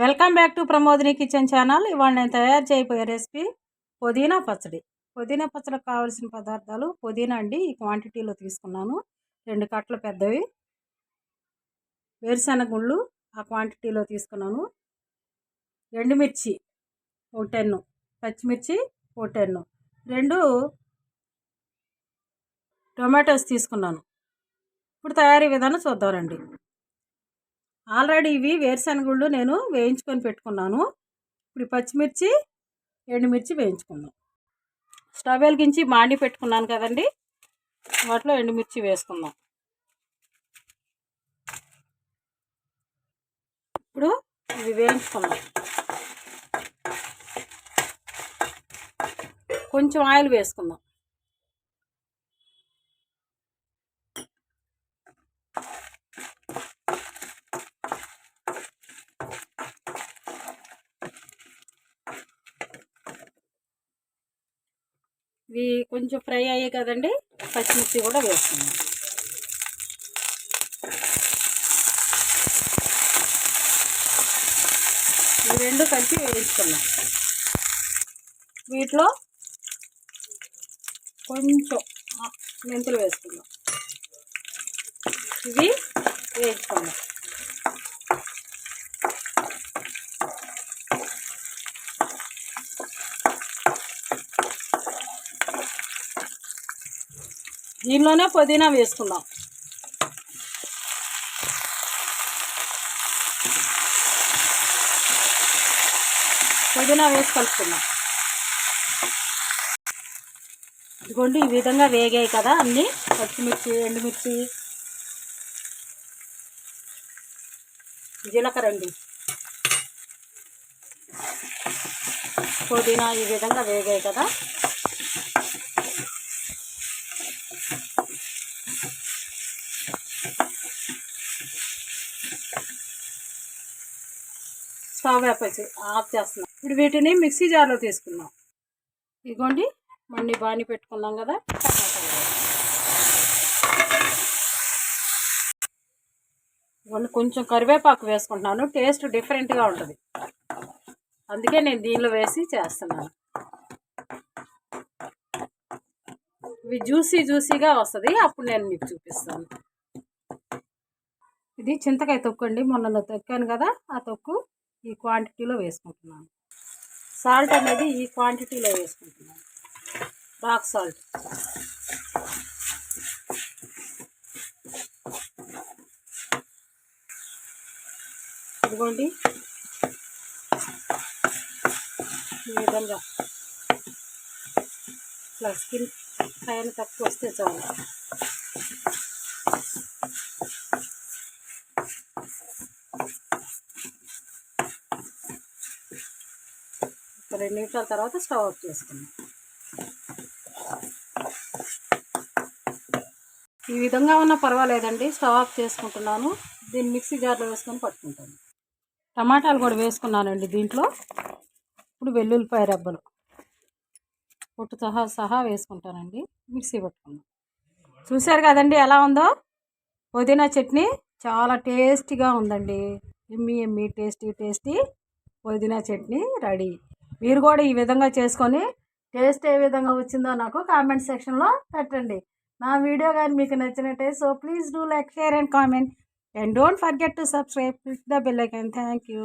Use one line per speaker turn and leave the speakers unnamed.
Welcome back to Pramodini kitchen channel. ఇవాళ నేను తయారు చేయబోయే రెసిపీ పుదీనా పచ్చడి. పుదీనా పచ్చడికి కావాల్సిన పదార్థాలు పుదీనా అండి. ఈ క్వాంటిటీలో తీసుకున్నాను. రెండు కట్టలు పెద్దవి. వేరుశెనగ గుళ్ళు ఆ క్వాంటిటీలో తీసుకున్నాను. ఎండుమిర్చి ఓ టెన్ను పచ్చిమిర్చి ఓ టెన్ను రెండు టొమాటోస్ తీసుకున్నాను. ఇప్పుడు తయారీ విధానం చూద్దామండి ఆల్రెడీ ఇవి వేరుశనగుళ్ళు నేను వేయించుకొని పెట్టుకున్నాను. ఇప్పుడు పచ్చిమిర్చి ఎండుమిర్చి వేయించుకుందాం. స్టవ్ వెలిగించి మాండి పెట్టుకున్నాను కదండి. వాటిలో ఎండుమిర్చి వేసుకుందాం. ఇప్పుడు ఇవి వేయించుకుందాం. కొంచెం ఆయిల్ వేసుకుందాం. ఇవి కొంచెం ఫ్రై అయ్యాయి కదండి. పచ్చిమిర్చి కూడా వేస్తున్నాం ఈ రెండు కలిపి వేయించుకున్నాం వీటిలో కొంచెం మెంతులు వేసుకుందాం. ఇవి వేయించుకున్నాం దీనిలోనే పుదీనా వేసుకుందాం. పుదీనా వేసి కలుపుకుందాం. ఇదిగోండి ఈ విధంగా వేగాయి కదా అన్నీ. పచ్చిమిర్చి ఎండుమిర్చి జీలకర్ర అండి. పుదీనా ఈ విధంగా వేగాయి కదా. స్టవ్ ఆఫ్ చేస్తున్నాం. ఇప్పుడు వీటిని మిక్సీ జార్లో తీసుకున్నాం ఇదిగోండి మళ్ళీ బాణి పెట్టుకున్నాం కదా ఇదిగోండి కొంచెం కరివేపాకు వేసుకుంటున్నాను టేస్ట్ డిఫరెంట్గా ఉంటుంది. అందుకే నేను దీనిలో వేసి చేస్తున్నాను. ఇవి జ్యూసీ జ్యూసీగా వస్తుంది అప్పుడు నేను మీకు చూపిస్తాను. ఇది చింతకాయ తొక్కు అండి మొన్న తొక్కాను కదా ఆ తొక్కు. ఈ క్వాంటిటీలో వేసుకుంటున్నాను. సాల్ట్ అనేది ఈ క్వాంటిటీలో వేసుకుంటున్నాను. రాక్ సాల్ట్ ఇదిగోండి. ఈ విధంగా. ఇట్లా స్కిన్ పైన తక్కువ వస్తే చాలు. రెండు నిమిషాల తర్వాత స్టవ్ ఆఫ్ చేసుకున్నాం ఈ విధంగా ఉన్నా పర్వాలేదండి స్టవ్ ఆఫ్ చేసుకుంటున్నాను. దీన్ని మిక్సీ జార్లో వేసుకొని పట్టుకుంటాను. టమాటాలు కూడా వేసుకున్నానండి దీంట్లో. ఇప్పుడు వెల్లుల్లిపాయ రబ్బలు. పొట్టు సహా సహా వేసుకుంటానండి. మిక్సీ పట్టుకున్నాను చూశారు కదండి ఎలా ఉందో? పుదీనా చట్నీ చాలా టేస్టీగా ఉందండి. ఎమ్మి ఎమ్మి టేస్టీ టేస్టీ పుదీనా చట్నీ రెడీ. మీరు కూడా ఈ విధంగా చేసుకొని టేస్ట్ ఏ విధంగా వచ్చిందో నాకు కామెంట్ సెక్షన్లో పెట్టండి. నా వీడియో కానీ మీకు నచ్చినట్టే so please do like share and comment. And don't forget to subscribe the bell icon. Thank you.